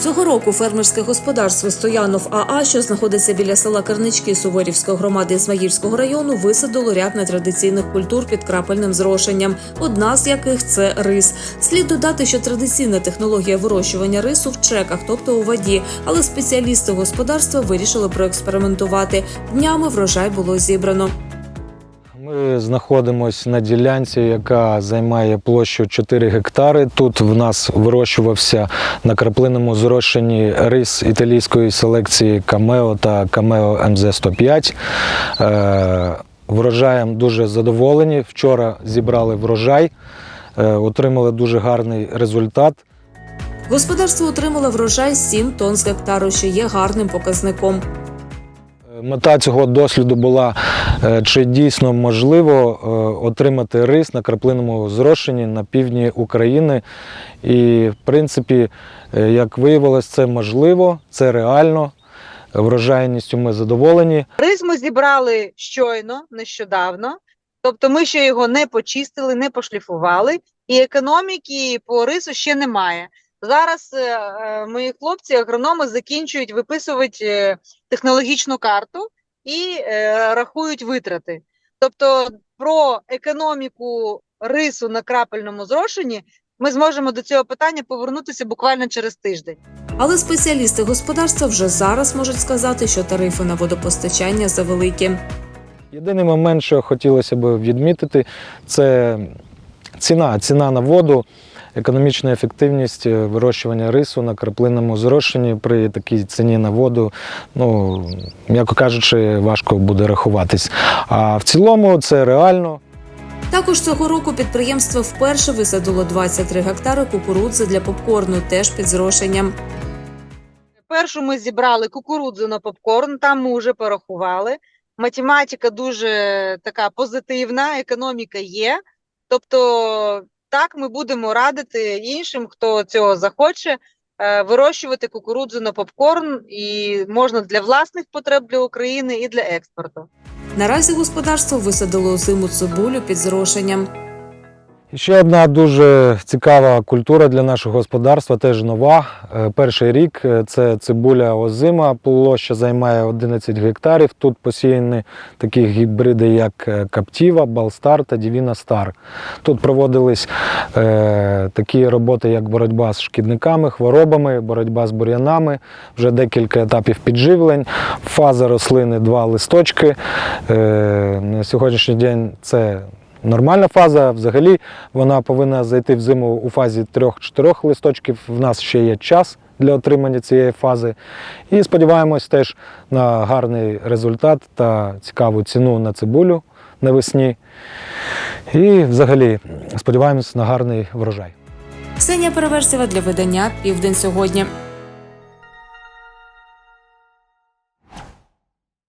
Цього року фермерське господарство Стоянов АА, що знаходиться біля села Карнички Суворівської громади Ізмаїльського району, висадило ряд нетрадиційних культур під крапельним зрошенням. Одна з яких це рис. Слід додати, що традиційна технологія вирощування рису в чеках, тобто у воді, але спеціалісти господарства вирішили проекспериментувати. Днями врожай було зібрано. Ми знаходимося на ділянці, яка займає площу 4 гектари. Тут в нас вирощувався на краплинному зрошенні рис італійської селекції Камео та Камео МЗ-105. Е, Врожаєм дуже задоволені. Вчора зібрали врожай, е, отримали дуже гарний результат. Господарство отримало врожай 7 тонн з гектару, що є гарним показником. Мета цього досліду була, чи дійсно можливо е, отримати рис на краплинному зрошенні на півдні України. І, в принципі, е, як виявилось, це можливо, це реально. Врожайністю ми задоволені. Рис ми зібрали щойно, нещодавно. Тобто ми ще його не почистили, не пошліфували, і економіки по рису ще немає. Зараз е, е, мої хлопці, агрономи, закінчують виписувати е, технологічну карту і е, рахують витрати. Тобто про економіку рису на крапельному зрошенні ми зможемо до цього питання повернутися буквально через тиждень. Але спеціалісти господарства вже зараз можуть сказати, що тарифи на водопостачання завеликі. Єдиний момент, що хотілося б відмітити, це ціна. Ціна на воду, економічна ефективність е, вирощування рису на краплинному зрошенні при такій ціні на воду, ну, м'яко кажучи, важко буде рахуватись. А в цілому це реально. Також цього року підприємство вперше висадило 23 гектари кукурудзи для попкорну, теж під зрошенням. Першу ми зібрали кукурудзу на попкорн, там ми вже порахували. Математика дуже така позитивна, економіка є. Тобто, так ми будемо радити іншим, хто цього захоче, е, вирощувати кукурудзу на попкорн, і можна для власних потреб для України і для експорту. Наразі господарство висадило озиму цибулю під зрошенням. Ще одна дуже цікава культура для нашого господарства, теж нова. Е, Перший рік е, це цибуля озима, площа займає 11 гектарів. Тут посіяні такі гібриди, як е, Каптіва, Балстар та Дівіна Стар. Тут проводились е, такі роботи, як боротьба з шкідниками, хворобами, боротьба з бур'янами, вже декілька етапів підживлень. Фаза рослини два листочки. Е, на сьогоднішній день це Нормальна фаза, взагалі, вона повинна зайти в зиму у фазі 3-4 листочків. В нас ще є час для отримання цієї фази. І сподіваємось теж на гарний результат та цікаву ціну на цибулю навесні. І взагалі сподіваємось на гарний врожай. Ксенія Переверсєва для видання Південь сьогодні.